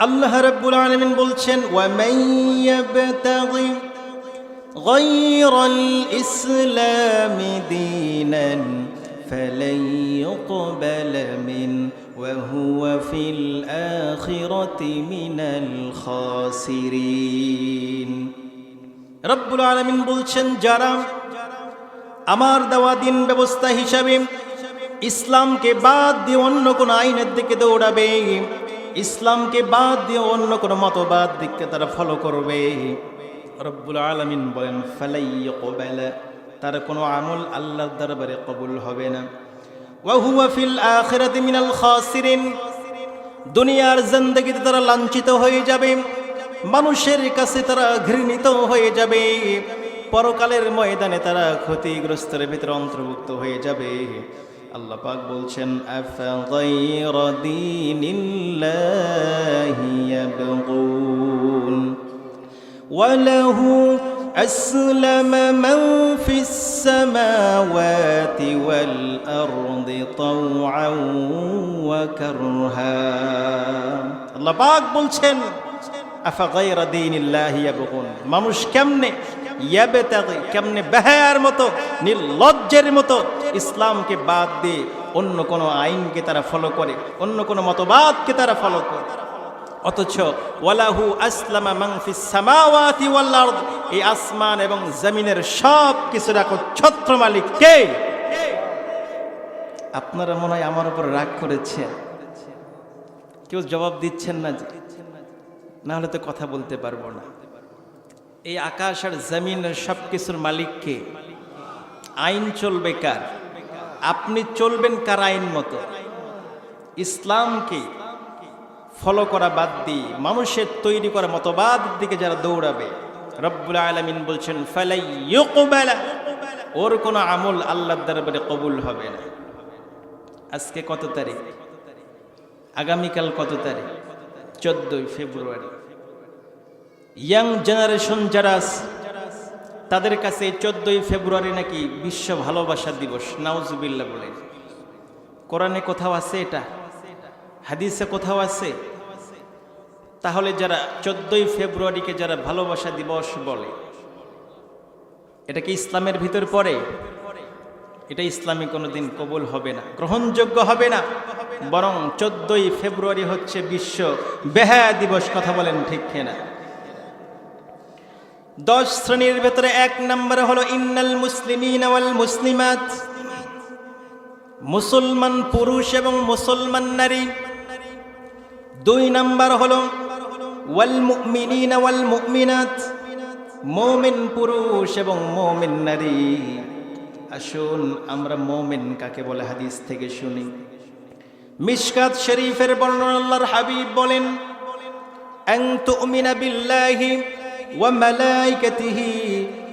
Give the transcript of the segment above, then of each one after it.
আল্লাহ রাব্বুল আলামিন বলছেন ওয়া মাইয়াবতাগি গায়রাল ইসলাম দীনান ফালান ইউকবাল মিন, ওয়া হুয়া ফিল আখিরাতি মিনাল খাসিরিন। রব্বুল আলামিন বলছেন, যারা আমার দেওয়া দিন ব্যবস্থা হিসাবে ইসলামকে বাদ দিয়ে অন্য কোন আইনের দিকে দৌড়াবে ইসলামকে বাদ দিয়ে অন্য কোনো মতবাদ দিককে তারা ফলো করবে। রব্বুল আলমিন বলেন, ফালাই কবেলা তার কোনো আমল আল্লাহর দরবারে কবুল হবে না। ওয়াহুয়া ফিল আখিরাতি মিনাল খাসিরিন দুনিয়ার জিন্দগিতে তারা লাঞ্ছিত হয়ে যাবে। মানুষের কাছে তারা ঘৃণিত হয়ে যাবে। পরকালের ময়দানে তারা ক্ষতিগ্রস্তের ভিতরে অন্তর্ভুক্ত হয়ে যাবে। আল্লাহ পাক বলছেন আফাগাইরা দীনিল্লাহি ইয়াবগুন وله أسلم من في السماوات والأرض طوعا وكرها الله পাক বলছেন আফাগাইরা দীনিল্লাহি ইয়াবগুন মানুষ কেমনে ইয়াবতাগি কেমনে বেহায়ার মতো নির্লজ্জের মতো ইসলামকে বাদ দিয়ে অন্য কোনো আইনকে তারা ফলো করে, অন্য কোনো মতবাদকে তারা ফলো করে। অথচ ওয়ালাহু আসলামা মাংফিস সামাওয়াতি ওয়াল এই আসমান এবং জমিনের সব কিছুর ছত্র মালিক কে? আপনারা মনে হয় আমার উপর রাগ করেছেন। কেউ জবাব দিচ্ছেন না না হলে তো কথা বলতে পারব না। এই আকাশ আর জমিনের সব কিছুর মালিককে আইন চলবে কার? আপনি চলবেন কার আইন মতো। ইসলামকে ফলো করা বাদ দিয়ে, মানুষের তৈরি করা মতবাদ দিকে যারা দৌড়াবে, রব্বুল আলমিন বলছেন ওর কোনো আমল আল্লাহ দরবারে কবুল হবে না। আজকে কত তারিখ? আগামীকাল কত তারিখ? চোদ্দই ফেব্রুয়ারি। ইয়াং জেনারেশন যারা তাদের কাছে চোদ্দই ফেব্রুয়ারি নাকি বিশ্ব ভালোবাসা দিবস নাউজুবিল্লা বলে। কোরআনে কোথাও আছে এটা? হাদিসে কোথাও আছে? তাহলে যারা চোদ্দই ফেব্রুয়ারিকে যারা ভালোবাসা দিবস বলে, এটা কি ইসলামের ভিতর পড়ে? এটা ইসলামী কোনোদিন কবুল হবে না, গ্রহণযোগ্য হবে না। বরং চোদ্দই ফেব্রুয়ারি হচ্ছে বিশ্ব বেহায়া দিবস, কথা বলেন ঠিক না দশ শ্রেণীর ভেতরে এক নম্বরে হলো ইন্নাল মুসলিমিন ওয়াল মুসলিমাত মুসলমান পুরুষ এবং মুসলমান নারী দুই নাম্বার হলো ওয়াল মুমিনিন ওয়াল মুমিনাত মুমিন পুরুষ এবং মুমিন নারী আসুন আমরা মুমিন কাকে বলে হাদিস থেকে শুনি মিশকাত শরীফের বর্ণনা আল্লাহর হাবিব বলেন أن تؤمن بالله وملائكته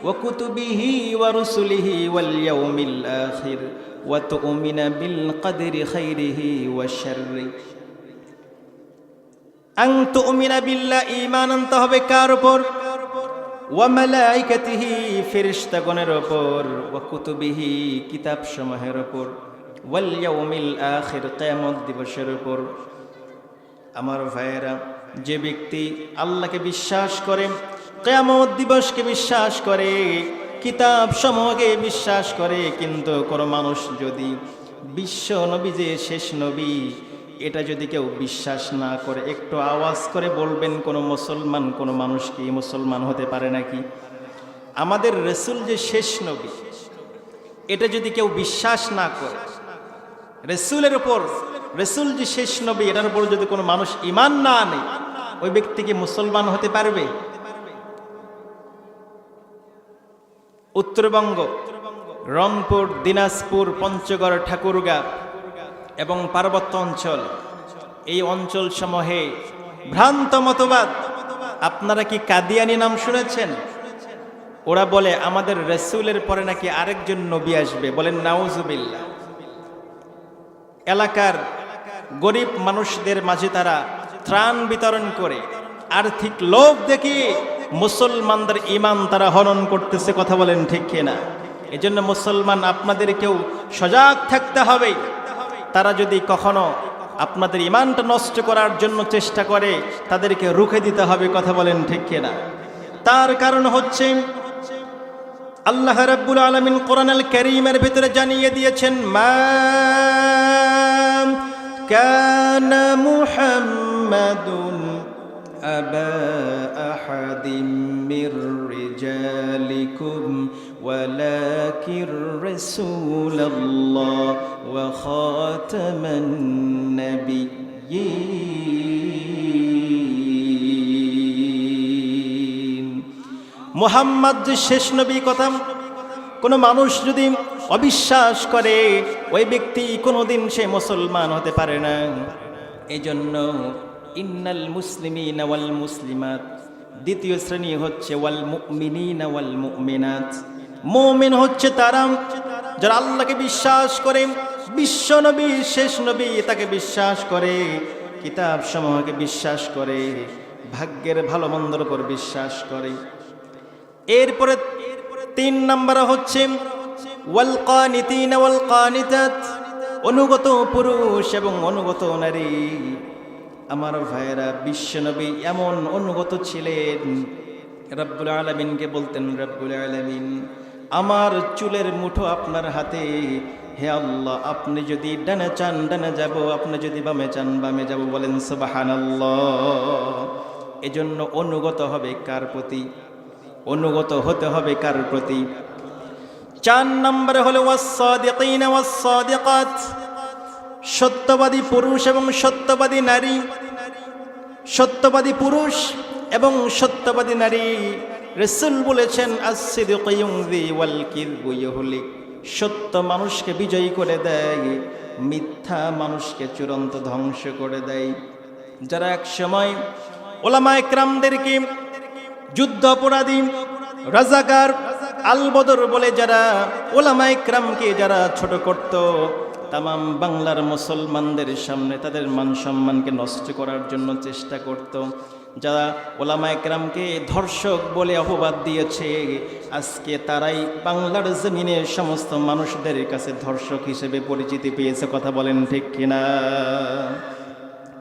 وكتبه ورسله واليوم الآخر وتؤمن بالقدر خيره وشره أن تؤمن بالله إيمانا تهبه কার উপর وملائكته ফেরেশতাগণের উপর وكتبه কিতাব সমূহের উপর واليوم الآخر কিয়ামত দিবসের উপর আমার ভাইয়েরা যে ব্যক্তি আল্লাহকে বিশ্বাস করে কেয়ামত দিবসকে বিশ্বাস করে, কিতাব সমূহকে বিশ্বাস করে, কিন্তু কোনো মানুষ যদি বিশ্ব নবী যে শেষ নবী, এটা যদি কেউ বিশ্বাস না করে, একটু আওয়াজ করে বলবেন, কোনো মুসলমান, কোনো মানুষ কি মুসলমান হতে পারে নাকি? আমাদের রসুল যে শেষ নবী, এটা যদি কেউ বিশ্বাস না করে, রসুলের উপর, রসুল যে শেষ নবী, এটার উপর যদি কোনো মানুষ ইমান না আনে, ওই ব্যক্তি কি মুসলমান হতে পারবে? উত্তরবঙ্গ, রংপুর, দিনাজপুর, পঞ্চগড়, ঠাকুরগা এবং পার্বত্য অঞ্চল। এই অঞ্চল সমূহে ভ্রান্ত মতবাদ, আপনারা কি কাদিয়ানি নাম শুনেছেন? ওরা বলে, আমাদের রসুলের পরে নাকি আরেকজন নবী আসবে। বলেন নাউজুবিল্লা এলাকার গরিব মানুষদের মাঝে তারা ত্রাণ বিতরণ করে, আর্থিক লোভ দেখি মুসলমানদের ইমান তারা হনন করতেছে, কথা বলেন ঠিক কিনা? এজন্য মুসলমান আপনাদের কেউ সজাগ থাকতে হবে। তারা যদি কখনো আপনাদের ইমানটা নষ্ট করার জন্য চেষ্টা করে, তাদেরকে রুখে দিতে হবে, কথা বলেন ঠিক কিনা? তার কারণ হচ্ছে, আল্লাহ রাব্বুল আলামিন কোরআনুল কারীমের ভিতরে জানিয়ে দিয়েছেন, মা কানা মুহাম্মাদুন আবা। আহাদিম মির রিজালিকুম ولكن رسول الله وخاتم النبيين মোহাম্মদ যে শেষ নবী কথা কোনো মানুষ যদি অবিশ্বাস করে ওই ব্যক্তি কোনোদিন সে মুসলমান হতে পারে না এই জন্য ইন্নাল মুসলিমিন ওয়াল মুসলিমাত দ্বিতীয় শ্রেণি হচ্ছে ওয়াল মুমিনিন ওয়াল মুমিনাত। মুমিন হচ্ছে তারা যারা আল্লাহকে বিশ্বাস করে, বিশ্ব নবী, শেষ নবী তাকে বিশ্বাস করে, কিতাব সমূহকে বিশ্বাস করে, ভাগ্যের ভালো মন্দর উপর বিশ্বাস করে। এরপরে তিন নম্বর হচ্ছে অনুগত পুরুষ এবং অনুগত নারী। আমার ভাইয়েরা, বিশ্বনবী এমন অনুগত ছিলেন। রব্বুল আলমিনকে বলতেন, রব্বুল আলমিন, আমার চুলের মুঠো আপনার হাতে। হে আল্লাহ, আপনি যদি ডানে চান, ডানে যাব, আপনি যদি বামে চান, বামে যাব বলেন সুবাহান এজন্য অনুগত হবে কার প্রতি? অনুগত হতে হবে কার প্রতি? চার নম্বরে হলো ওয়াসাদিকিন ওয়াসাদিকাত সত্যবাদী পুরুষ এবং সত্যবাদী নারী। সত্যবাদী পুরুষ এবং সত্যবাদী নারী। রসুল বলেছেন সত্য মানুষকে বিজয়ী করে দেয়, মিথ্যা মানুষকে চূড়ান্ত ধ্বংস করে দেয়। যারা এক সময় ওলামা একরামদেরকে যুদ্ধ অপরাধী, রাজাকার আলবদর বলে যারা ওলামা একরামকে যারা ছোট করত তাম বাংলার মুসলমানদের সামনে তাদের মান সম্মানকে নষ্ট করার জন্য চেষ্টা করত। যারা ওলামা একরামকে ধর্ষক বলে অপবাদ দিয়েছে, আজকে তারাই বাংলার জমিনে সমস্ত মানুষদের কাছে ধর্ষক হিসেবে পরিচিতি পেয়েছে। কথা বলেন ঠিক কিনা?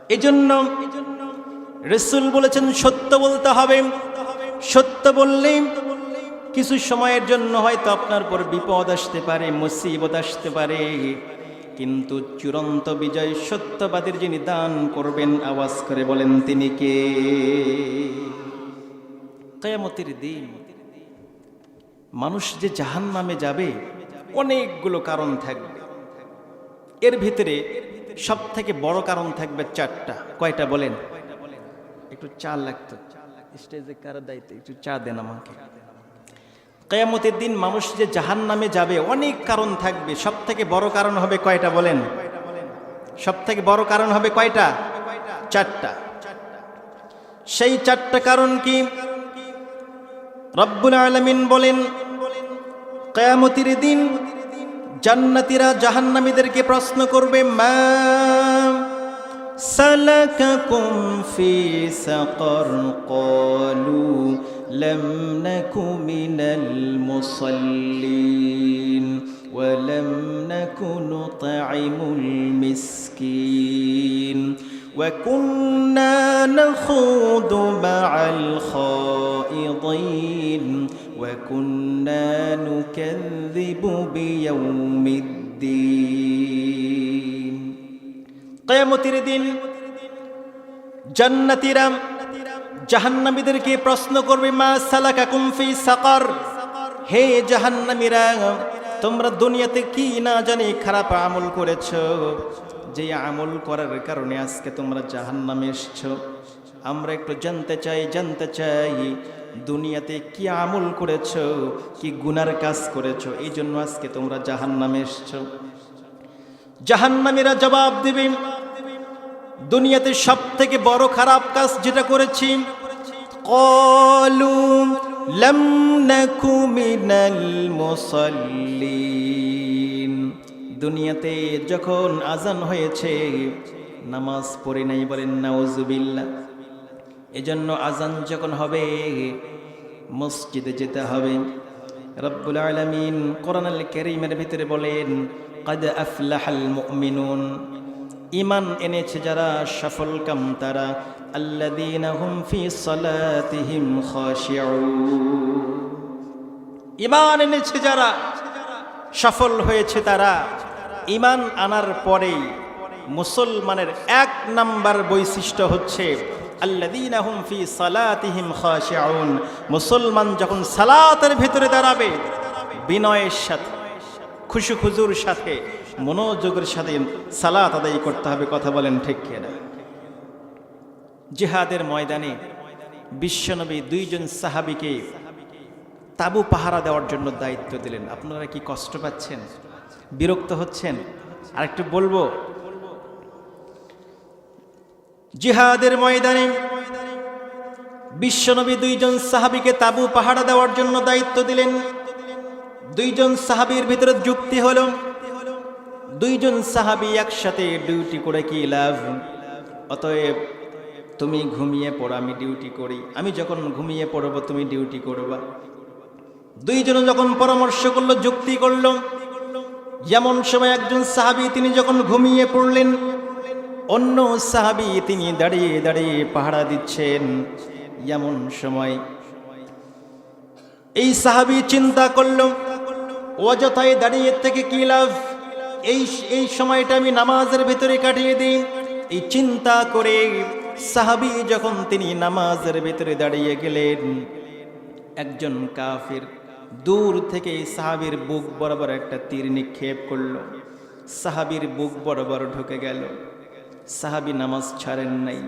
এজন্য রসুল বলেছেন, সত্য বলতে হবে। সত্য বললে কিছু সময়ের জন্য হয়তো আপনার পর বিপদ আসতে পারে, মুসিবত আসতে পারে। কিন্তু চূড়ান্ত বিজয় সত্যবাদীর যিনি দান করবেন, আওয়াজ করে বলেন, তিনি কে? কয়ামতির দিন মানুষ যে জাহান নামে যাবে, অনেকগুলো কারণ থাকবে। এর ভিতরে সব থেকে বড় কারণ থাকবে চারটা। কয়টা বলেন? একটু চা লাগতো। স্টেজে কার দায়িত্ব? একটু চা দেন আমাকে। কেয়ামতের দিন মানুষ যে জাহান নামে যাবে, অনেক কারণ থাকবে। সব থেকে বড় কারণ হবে কয়টা বলেন? সব থেকে বড় কারণ হবে কয়টা? চারটা। সেই চারটা কারণ কি? রব্বুল আলমিন বলেন, কেয়ামতির দিন জান্নাতিরা জাহান্নামীদেরকে প্রশ্ন করবে, মা সালাকাকুম ফি সাকর? কলু لم نك من المصلين ولم نك نطعم المسكين وكنا نخوض مع الخائضين وكنا نكذب بيوم الدين. قيامة الدين. جنة رم জাহান্নামীদেরকে প্রশ্ন করবে, মা সালাকা কুমফি সাকার? হে জাহান্নামীরা, তোমরা দুনিয়াতে কি না জানি খারাপ আমল করেছ। যে আমল করার কারণে আজকে তোমরা জাহান্নামে এসছো। আমরা একটু জানতে চাই জানতে চাই, দুনিয়াতে কি আমল করেছ, কি গুনার কাজ করেছ? এই জন্য আজকে তোমরা জাহান্নামে এসছো। জাহান্নামীরা জবাব দেবে দুনিয়াতে সব থেকে বড় খারাপ কাজ যেটা করেছি দুনিয়াতে যখন আজান হয়েছে, নামাজ পড়ে নাই বলেন নাউজুবিল্লা এজন্য আজান যখন হবে, মসজিদে যেতে হবে। রব্বুল আলমিন কোরআন আল করিমের ভিতরে বলেন, কাদ আফলাহাল মুমিনুন। ইমান এনেছে যারা সফল কাম তারা। আল্লাযীনা হুম ফি সালাতিহিম ইমান এনেছে যারা, সফল হয়েছে তারা। ইমান আনার পরেই মুসলমানের এক নাম্বার বৈশিষ্ট্য হচ্ছে, আল্লাযীনা হুম ফি সালাতিহিম খাশিউন। মুসলমান যখন সালাতের ভিতরে দাঁড়াবে, বিনয়ের সাথে খুশি খুজুর সাথে মনোযোগের সাথে সালাত আদায় করতে হবে, কথা বলেন ঠিক কিনা? জিহাদের ময়দানে বিশ্বনবী দুইজন সাহাবিকে তাবু পাহারা দেওয়ার জন্য দায়িত্ব দিলেন। আপনারা কি কষ্ট পাচ্ছেন? বিরক্ত হচ্ছেন? আর একটু বলব, জিহাদের ময়দানে বিশ্বনবী দুইজন সাহাবিকে তাবু পাহারা দেওয়ার জন্য দায়িত্ব দিলেন। দুইজন সাহাবির ভিতরে যুক্তি হলো দুইজন সাহাবি একসাথে ডিউটি করে কি লাভ? অতএব তুমি ঘুমিয়ে পড়ো, আমি ডিউটি করি। আমি যখন ঘুমিয়ে পড়ব, তুমি ডিউটি করবা। দুইজন যখন পরামর্শ করল, যুক্তি করল, যেমন সময় একজন সাহাবি তিনি যখন ঘুমিয়ে পড়লেন, অন্য সাহাবি তিনি দাঁড়িয়ে দাঁড়িয়ে পাহারা দিচ্ছেন। এমন সময় এই সাহাবি চিন্তা করল, অযথায় দাঁড়িয়ে থেকে কি লাভ? এই এই সময়টা আমি নামাজের ভিতরে কাটিয়ে দিই। এই চিন্তা করে সাহাবি যখন তিনি নামাজের ভিতরে দাঁড়িয়ে গেলেন, একজন কাফির দূর থেকে সাহাবির বুক বরাবর একটা তীর নিক্ষেপ করল। সাহাবির বুক বরাবর ঢুকে গেল। সাহাবি নামাজ ছাড়েন নাই।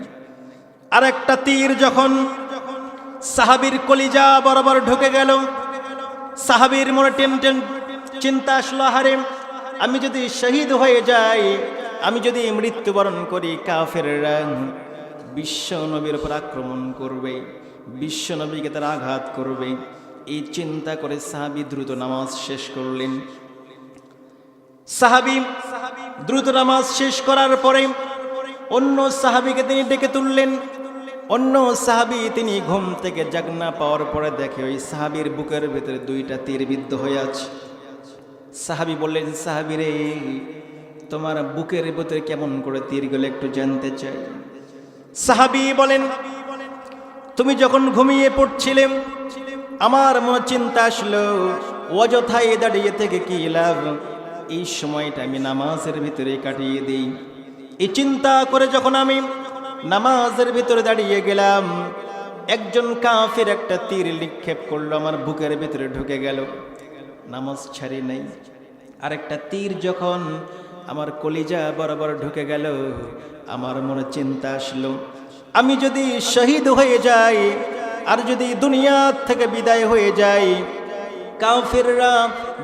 আর একটা তীর যখন সাহাবির কলিজা বরাবর ঢুকে গেল, সাহাবির মনে টেন টেন চিন্তা আসলো হারে আমি যদি শহীদ হয়ে যাই, আমি যদি মৃত্যুবরণ করি কাফের বিশ্ব নবীর উপর আক্রমণ করবে, বিশ্ব নবীকে তারা আঘাত করবে। এই চিন্তা করে সাহাবি দ্রুত নামাজ শেষ করলেন। সাহাবি দ্রুত নামাজ শেষ করার পরে অন্য সাহাবিকে তিনি ডেকে তুললেন। অন্য সাহাবি তিনি ঘুম থেকে জাগনা পাওয়ার পরে দেখে ওই সাহাবির বুকের ভেতরে দুইটা তীর বিদ্ধ হয়ে আছে। সাহাবি বললেন, সাহাবি রে, তোমার বুকের ভেতরে কেমন করে তীর গেলে একটু জানতে চাই? সাহাবি বলেন, তুমি যখন ঘুমিয়ে পড়ছিলে, আমার মনে চিন্তা আসলো অযথায় দাঁড়িয়ে থেকে কি লাভ? এই সময়টা আমি নামাজের ভিতরে কাটিয়ে দিই। এই চিন্তা করে যখন আমি নামাজের ভিতরে দাঁড়িয়ে গেলাম, একজন কাফের একটা তীর নিক্ষেপ করল, আমার বুকের ভিতরে ঢুকে গেল। নামাজ ছাড়ি নাই। আরেকটা তীর যখন আমার কলিজা বরাবর ঢুকে গেল, আমার মনে চিন্তা আসলো, আমি যদি শহীদ হয়ে যাই, আর যদি দুনিয়া থেকে বিদায় হয়ে যাই, কাফেররা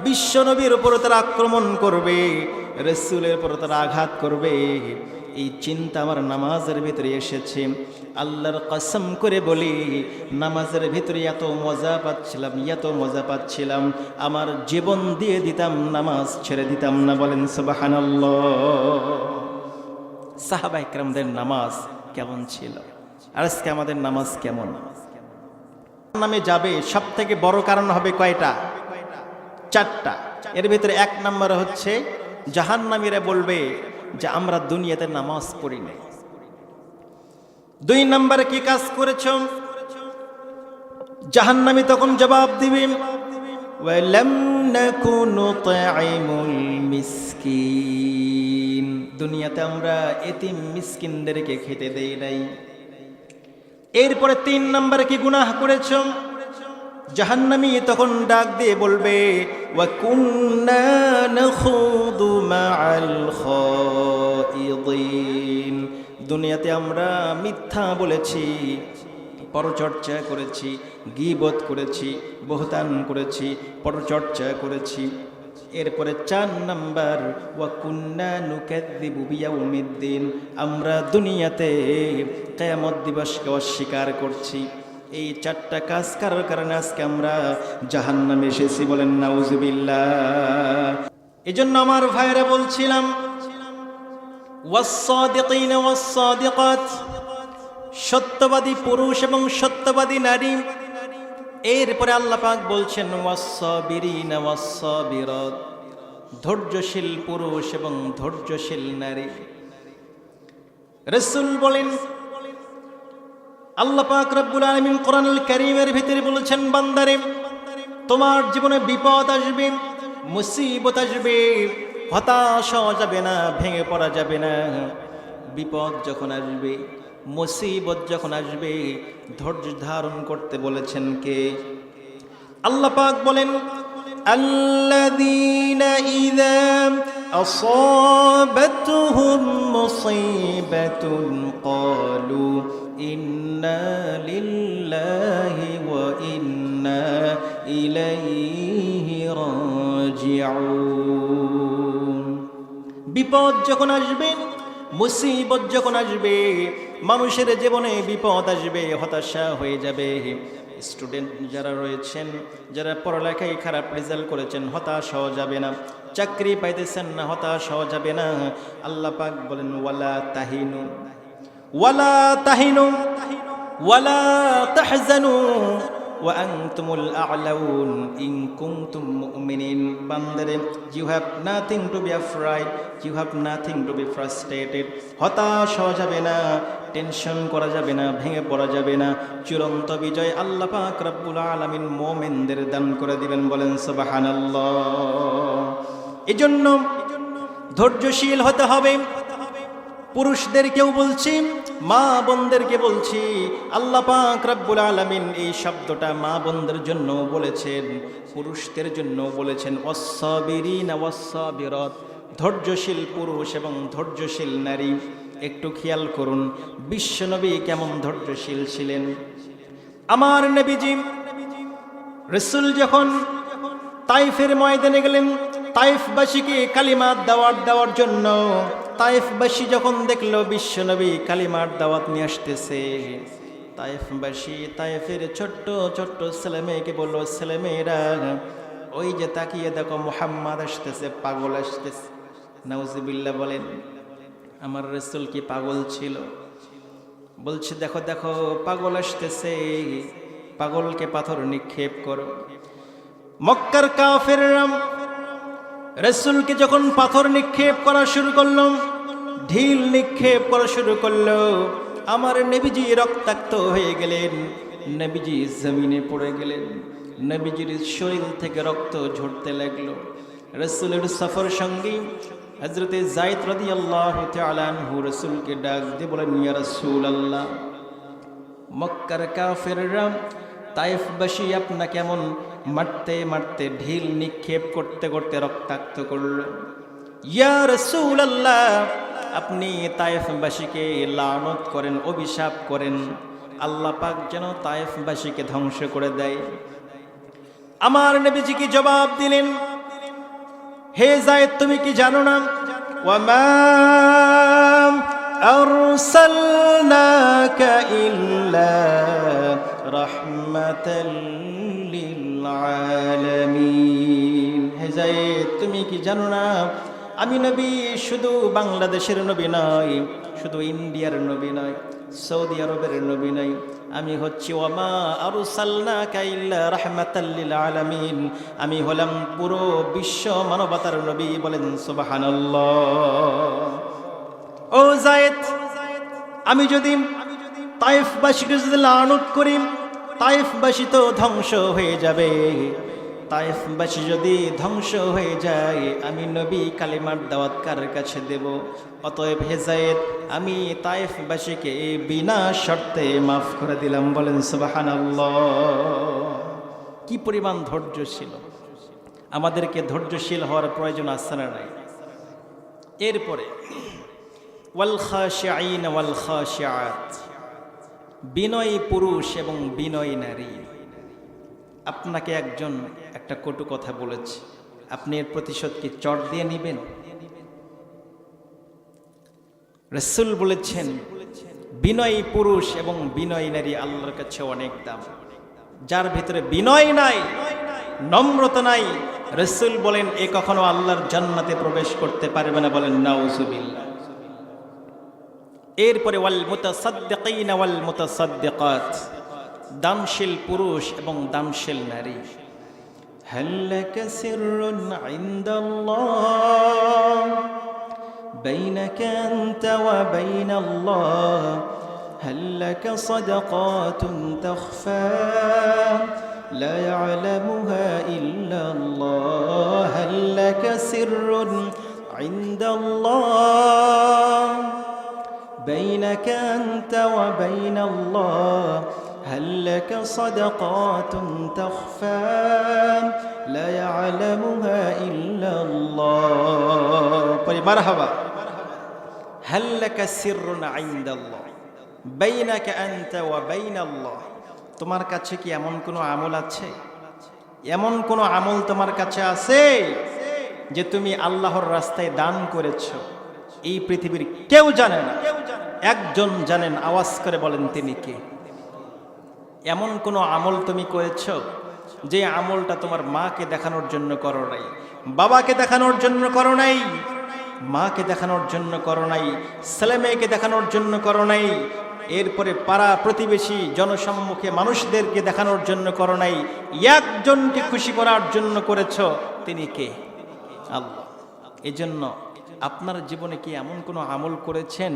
বিশ্ব নবীর উপর তারা আক্রমণ করবে, রসুলের উপর তারা আঘাত করবে। এই চিন্তা আমার নামাজের ভিতরে এসেছে। আল্লাহর কসম করে বলি, নামাজের ভিতরে এত মজা পাচ্ছিলাম, এত মজা পাচ্ছিলাম। আমার জীবন দিয়ে দিতাম, নামাজ ছেড়ে দিতাম না বলেন সুবাহান সাহাবা ইকরামদের নামাজ কেমন ছিল? আর আজকে আমাদের নামাজ কেমন? নামে যাবে সব থেকে বড় কারণ হবে কয়টা? চারটা। এর ভিতরে এক নম্বর হচ্ছে, জাহান্নামীরা বলবে যে আমরা দুনিয়াতে নামাজ পড়ি নাই। দুই নম্বরে কি কাজ করেছ? জাহান্নামী তখন জবাব দিবে দুনিয়াতে আমরা এতিম মিসকিনদেরকে খেতে দেই নাই। এরপরে তিন নম্বরে কি গুনাহ করেছ? জাহান্নামী তখন ডাক দিয়ে বলবে কুন্না নাখুদু মাআল খাইদিন দুনিয়াতে আমরা মিথ্যা বলেছি, পরচর্চা করেছি, গিবত করেছি, বহতান করেছি, পরচর্চা করেছি। এরপরে চার নাম্বার ওয়াকুন্না নুকাদ্দিবু বিয়াউমিদ্দিন আমরা দুনিয়াতে কিয়ামত দিবসকে অস্বীকার করছি। এই চারটা কাজ করার কারণে আজকে আমরা জাহান্নামে এসেছি বলেন নাউজুবিল্লাহ। এজন্য আমার ভাইরা বলছিলাম সত্যবাদী পুরুষ এবং সত্যবাদী নারী। এরপরে আল্লাহ পাক বলছেন ধৈর্যশীল পুরুষ এবং ধৈর্যশীল নারী। রসুল বলেন আল্লাহ পাক রব্বুল আলামিন কোরআনুল কারীমের ভিতরে বলেছেন বান্দারে তোমার জীবনে বিপদ আসবে মুসিবত আসবে হতাশ হওয়া যাবে না ভেঙে পড়া যাবে না বিপদ যখন আসবে মুসিবত যখন আসবে ধৈর্য ধারণ করতে বলেছেন কে আল্লাহ পাক বলেন الذين إذا أصابتهم مصيبة قالوا বিপদ যখন আসবে, মুসিবত যখন আসবে, মানুষের জীবনে বিপদ আসবে, হতাশা হয়ে যাবে। স্টুডেন্ট যারা রয়েছেন, যারা পড়ালেখায় খারাপ রেজাল্ট করেছেন, হতাশ হওয়া যাবে না। চাকরি পাইতেছেন না, হতাশ হওয়া যাবে না। আল্লাপাক বলেন, ওয়ালা তাহিনু ওয়ালা তাহিনু, ওয়ালা তাহজানু, ওয়া আনতুমুল আ'লাউন ইন কুনতুম মুমিনিন। বান্দারে you have nothing to be afraid you have nothing to be frustrated হতাশ হওয়া যাবে না টেনশন করা যাবে না, ভেঙে পড়া যাবে না। চূড়ান্ত বিজয় আল্লাহ পাক রব্বুল আলামিন মোমেনদের দান করে দিবেন, বলেন সুবহানাল্লাহ। এজন্য ধৈর্যশীল হতে হবে। পুরুষদেরকেও বলছি, মা বোনদেরকে বলছি, আল্লাহ পাক রব্বুল আলামিন এই শব্দটা মা বোনদের জন্য বলেছেন, পুরুষদের জন্য বলেছেন। অস্সাবিরিন ওয়াসসাবিরাত, ধৈর্যশীল পুরুষ এবং ধৈর্যশীল নারী, একটু খেয়াল করুন বিশ্বনবী কেমন ধৈর্যশীল ছিলেন? আমার নবীজি, রসুল যখন তাইফের ময়দানে গেলেন, তাইফবাসীকে কালিমার দাওয়াত দেওয়ার জন্য তাইফবাসী যখন দেখল বিশ্বনবী কালিমার দাওয়াত নিয়ে আসতেছে তাইফবাসী তাইফের ছোট্ট ছোট্ট ছেলেমেয়েকে বলল ছেলেমেয়েরা ওই যে তাকিয়ে দেখো মোহাম্মদ আসতেছে, পাগল আসতেছে। নাউজিবিল্লা বলেন, আমার রসুল কি পাগল ছিল? বলছে, দেখো দেখো, পাগল আসতেছে, পাগলকে পাথর নিক্ষেপ করো। মক্কার কাফেররাম রসুলকে যখন পাথর নিক্ষেপ করা শুরু করল, ঢিল নিক্ষেপ করা শুরু করল, আমার নেবিজি রক্তাক্ত হয়ে গেলেন, নেবিজি জমিনে পড়ে গেলেন, নবীজির শরীর থেকে রক্ত ঝরতে লাগল। রসুলের সফর সঙ্গী হজরতে জায়দ রদি আল্লাহ আলানহু রসুলকে ডাক দিয়ে বলেন, ইয়া রসুল আল্লাহ মক্কার কাফেররা তাইফবাসী আপনা কেমন মারতে মারতে ঢিল নিক্ষেপ করতে করতে রক্তাক্ত করল। ইয়া আল্লাহ আপনি তায়েফবাসীকে লানত করেন, অভিশাপ করেন। আল্লাহ পাক যেন তায়েফবাসীকে ধ্বংস করে দেয়। আমার নবীজিকে জবাব দিলেন? হে যায় তুমি কি জানো না? ওয়ামা ইল্লা رحمة للعالمين হে জায়েদ তুমি কি জানো না আমি নবী শুধু বাংলাদেশের নবী নয় শুধু ইন্ডিয়ার নবী নয় সৌদি আরবের নবী নয় আমি হচ্ছি ওমা আরু সাল্লা কাইল্লা রহমাতাল্লিল আলামিন আমি হলাম পুরো বিশ্ব মানবতার নবী বলেন সুবহানাল্লাহ ও জায়েদ আমি যদি তাইফবাসীকে যদি লানত করি তাইফবাসী তো ধ্বংস হয়ে যাবে। তাইফবাসী যদি ধ্বংস হয়ে যায়, আমি নবী কালিমার দাওয়াত কার কাছে দেব? অতএব হেজায়েদ আমি তাইফবাসীকে বিনা শর্তে মাফ করে দিলাম। বলেন, সুবহানাল্লাহ। কি পরিমাণ ধৈর্য ছিল আমাদেরকে ধৈর্যশীল হওয়ার প্রয়োজন আছে না নাই? এরপরে, ওয়াল খাশিআইন ওয়াল খাশিআত। বিনয়ী পুরুষ এবং বিনয়ী নারী। আপনাকে একজন একটা কটু কথা বলেছে। আপনি এর প্রতিশোধ কি চট দিয়ে নেবেন? রসুল বলেছেন, বিনয়ী পুরুষ এবং বিনয়ী নারী আল্লাহর কাছে অনেক দাম। যার ভিতরে বিনয় নাই, নম্রতা নাই, রসুল বলেন, এ কখনো আল্লাহর জান্নাতে প্রবেশ করতে পারবে না বলেন, নাউজুবিল্লাহ। এরপরে ওয়াল মুতাসাদ্দিকিন ওয়াল মুতাসাদ্দিকাত দানশীল পুরুষ এবং দানশীল নারী هل لك سر عند الله بينك أنت وبين الله هل لك صدقات تخفى لا يعلمها إلا الله هل لك سر عند الله بينك أنت وبين الله هل لك صدقات تخفى لا يعلمها إلا الله طيب مرحبا هل لك سر عند الله بينك أنت وبين الله তোমার কাছে কি এমন কোনো আমল আছে এমন কোনো আমল তোমার কাছে আছে যে তুমি আল্লাহর রাস্তায় দান করেছো এই পৃথিবীর কেউ জানে না একজন জানেন, আওয়াজ করে বলেন, তিনি কে? এমন কোনো আমল তুমি করেছ যে আমলটা তোমার মাকে দেখানোর জন্য করো নাই, বাবাকে দেখানোর জন্য করো নাই, মাকে দেখানোর জন্য করো নাই, ছেলে মেয়েকে দেখানোর জন্য করো নাই, এরপরে পাড়া প্রতিবেশী জনসম্মুখে মানুষদেরকে দেখানোর জন্য করো নাই, একজনকে খুশি করার জন্য করেছ, তিনি কে? আল্লাহ। এজন্য আপনার জীবনে কি এমন কোনো আমল করেছেন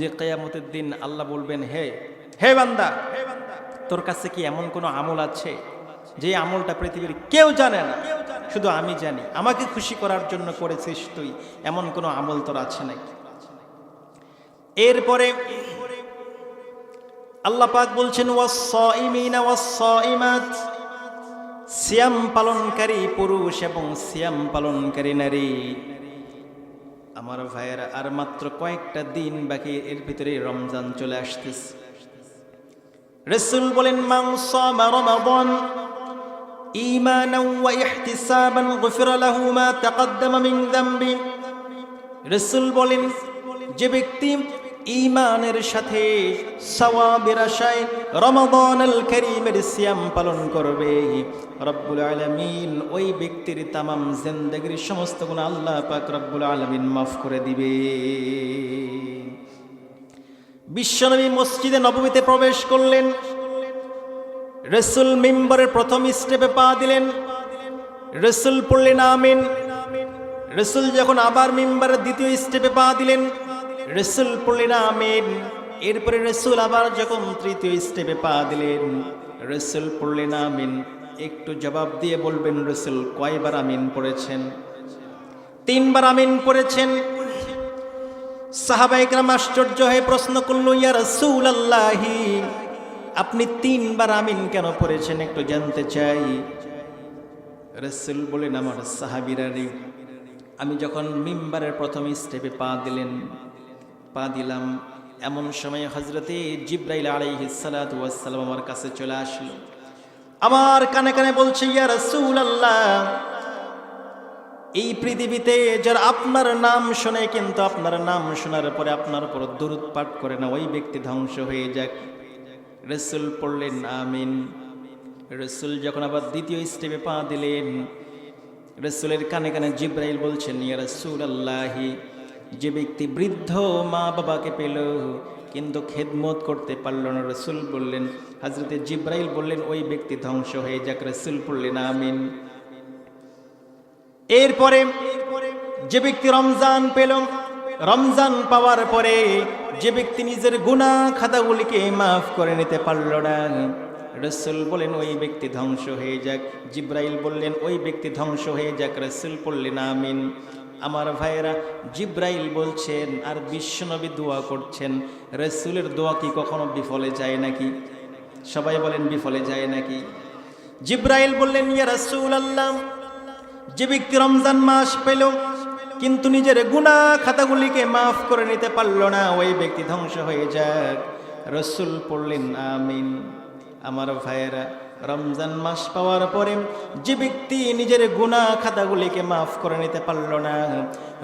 যে কেয়ামতের দিন আল্লাহ বলবেন, হে হে বান্দা, তোর কাছে কি এমন কোনো আমল আছে যে আমলটা পৃথিবীর কেউ জানে না? শুধু আমি জানি। আমাকে খুশি করার জন্য করেছিস তুই। এমন কোনো আমল তোর আছে নাকি? এরপরে আল্লাহ পাক বলছেন সিয়াম পালনকারী পুরুষ এবং সিয়াম পালনকারী নারী। আমার ভাইয়েরা আর মাত্র কয়েকটা দিন বাকি এর ভিতরে রমজান চলে আসতেছে রসুল বলেন মাংস রমাদন إيمانا واحتسابا غفر له ما تقدم من ذنبه রসুল বলেন যে ব্যক্তি ইমানের সাথে সওয়াবের আশায় রমাদান করিমের সিয়াম পালন করবে। রব্বুল আলামিন ওই ব্যক্তির তামাম জিন্দেগির সমস্ত গুণ আল্লাহ পাক রব্বুল আলামিন মাফ করে দিবে। বিশ্বনবী মসজিদে নবমীতে প্রবেশ করলেন। রসুল মিম্বরের প্রথম স্টেপে পা দিলেন। রসুল পড়লেন, আমিন। রসুল যখন আবার মিম্বারের দ্বিতীয় স্টেপে পা দিলেন রসুল পড়লেন, আমিন। এরপরে রসুল আবার যখন তৃতীয় স্টেপে পা দিলেন, রসুল পড়লেন, আমিন। একটু জবাব দিয়ে বলবেন, রসুল কয়বার আমিন পড়েছেন? তিনবার আমিন পড়েছেন। সাহাবাইকরাম আশ্চর্য হয়ে প্রশ্ন করল, ইয়া রসুল আল্লাহি আপনি তিনবার আমিন কেন পড়েছেন? একটু জানতে চাই। রসুল বলেন আমার সাহাবিরারি আমি যখন মিম্বারের প্রথম স্টেপে পা দিলেন পা দিলাম। এমন সময় হজরতে জিব্রাইল আলাইহিসালাম আমার কাছে চলে আসলো। আমার কানে কানে বলছে, ইয়া রসুল আল্লাহ এই পৃথিবীতে যারা আপনার নাম শোনে কিন্তু আপনার নাম শোনার পরে আপনার উপর দূরত পাঠ করে না, ওই ব্যক্তি ধ্বংস হয়ে যাক। রসুল পড়লেন, আমিন। রসুল যখন আবার দ্বিতীয় স্টেপে পা দিলেন, রসুলের কানে কানে জিব্রাইল বলছেন, ইয়া রসুল আল্লাহি যে ব্যক্তি বৃদ্ধ মা বাবাকে পেল, কিন্তু খেদমত করতে পারল না। রসুল বললেন হাজরতে জিব্রাইল বললেন, ওই ব্যক্তি ধ্বংস হয়ে যাক, রসুল পড়লেন আমিন। এরপরে যে ব্যক্তি রমজান পেল, রমজান পাওয়ার পরে যে ব্যক্তি নিজের গুণা খাতাগুলিকে মাফ করে নিতে পারল না, রসুল বলেন ওই ব্যক্তি ধ্বংস হয়ে যাক। জিব্রাইল বললেন, ওই ব্যক্তি ধ্বংস হয়ে যাক, রসুল পড়লেন আমিন। আমার ভাইয়েরা, জিব্রাইল বলছেন, আর বিশ্বনবী দোয়া করছেন, রসুলের দোয়া কি কখনো বিফলে যায় নাকি? সবাই বলেন, বিফলে যায় নাকি? জিব্রাইল বললেন, ইয়া রসুল আল্লাহ যে ব্যক্তি রমজান মাস পেল, কিন্তু নিজের গুণা খাতাগুলিকে মাফ করে নিতে পারল না, ওই ব্যক্তি ধ্বংস হয়ে যাক। রসুল পড়লেন, আমিন। আমার ভাইয়েরা রমজান মাস পাওয়ার পরে যে ব্যক্তি নিজের গুণা খাতাগুলিকে মাফ করে নিতে পারল না,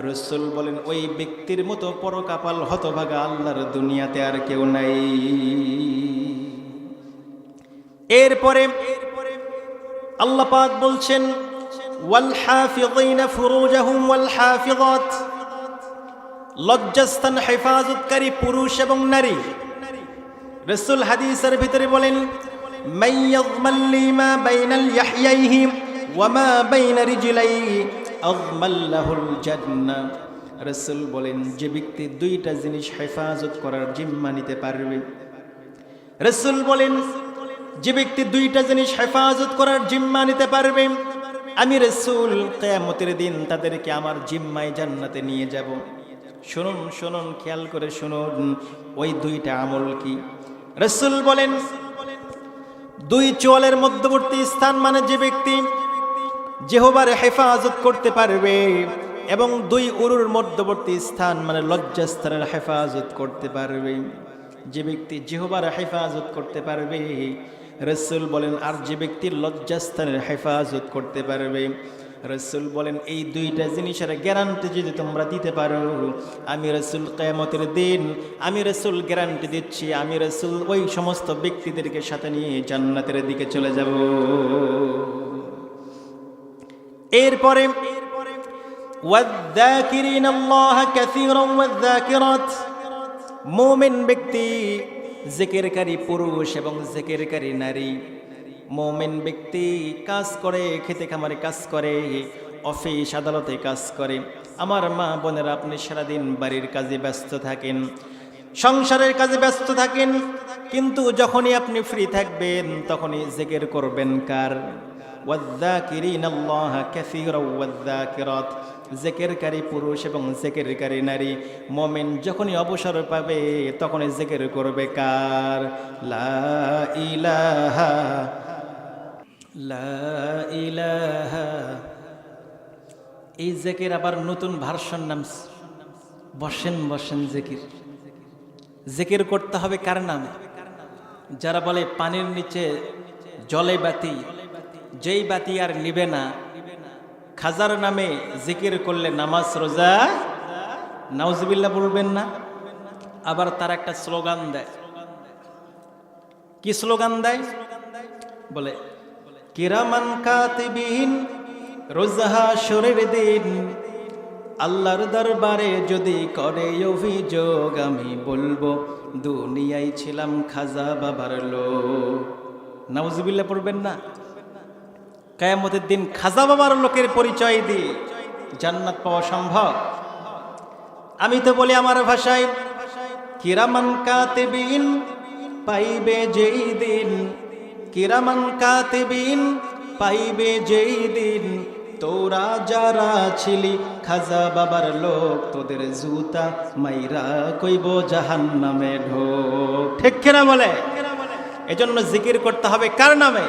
রসুল বলেন, ওই ব্যক্তির মতো পরকাপাল হতভাগা আল্লাহর দুনিয়াতে আর কেউ নাই। এরপরে আল্লাহ পাক বলছেন লজ্জাস্থান, হেফাজতকারী পুরুষ এবং নারী। রসুল হাদিসের ভিতরে বলেন মাইয়াযমাল্লি মা বাইনাল ইয়াহইয়াইহি ওয়া মা বাইনা রিজলাইহি আযমাল্লাহুল জান্নাহ রসুল বলেন, যে ব্যক্তি দুইটা জিনিস হেফাজত করার জিম্মা নিতে পারবে। রসুল বলেন, যে ব্যক্তি দুইটা জিনিস হেফাজত করার জিম্মা নিতে পারবে, আমি রসুল কেয়ামতের দিন তাদেরকে আমার জিম্মায় জান্নাতে নিয়ে যাব। শুনুন শুনুন, খেয়াল করে শুনুন, ওই দুইটা আমল কি? রসুল বলেন দুই চোয়ালের মধ্যবর্তী স্থান মানে যে ব্যক্তি জেহোবার হেফাজত করতে পারবে এবং দুই উরুর মধ্যবর্তী স্থান মানে লজ্জাস্থানের হেফাজত করতে পারবে। যে ব্যক্তি জেহোবার হেফাজত করতে পারবে, রসুল বলেন, আর যে ব্যক্তি লজ্জাস্থানের হেফাজত করতে পারবে রসুল বলেন এই দুইটা জিনিসের গ্যারান্টি যদি তোমরা দিতে পারো আমি রসুল কেয়ামতের দিন আমি রসুল গ্যারান্টি দিচ্ছি আমি রসুল ওই সমস্ত ব্যক্তিদেরকে সাথে নিয়ে জান্নাতের দিকে চলে যাব এরপরে والذاكرين الله كثيرا والذاكرات মোমেন ব্যক্তি জেকেরকারী পুরুষ এবং জেকেরকারী নারী মোমেন ব্যক্তি কাজ করে, খেতে খামারে কাজ করে, অফিস আদালতে কাজ করে। আমার মা বোনেরা, আপনি সারাদিন বাড়ির কাজে ব্যস্ত থাকেন, সংসারের কাজে ব্যস্ত থাকেন, কিন্তু যখনই আপনি ফ্রি থাকবেন, তখনই জেকের করবেন কার? জেকেরকারী পুরুষ এবং জেকেরকারী নারী, মোমেন যখনই অবসর পাবে, তখনই জেকের করবে কার? লা ইলাহা এই জেকের আবার নতুন ভার্সন নাম বসেন বসেন জেকির। জেকের করতে হবে কার নামে? যারা বলে পানির নিচে জলে বাতি, যেই বাতি আর নিবে না, খাজার নামে জিকির করলে নামাজ রোজা নাউজবিল্লা বলবেন না? আবার তার একটা স্লোগান দেয়। কি স্লোগান দেয়? বলে কিরামান কাতিবিন রোজাহা শরীর দিন। আল্লাহর দরবারে যদি করে অভিযোগ, আমি বলব, দুনিয়ায় ছিলাম খাজা বাবার লোক। নাউজবিল্লা পড়বেন না? কায়ামতের দিন খাজা বাবার লোকের পরিচয় দিয়ে জান্নাত পাওয়া সম্ভব। আমি তো বলি আমার ভাষায়, কিরামান কাতিবিন পাইবে যেই দিন। কিরামান কাতিবিন, পাইবে যেই দিন। তোরা যারা ছিলি খাজা বাবার লোক, তোদের জুতা মাইরা কইব জাহান নামে ঢোক। ঠিক কিনা বলে? এজন্য জিকির করতে হবে কার নামে?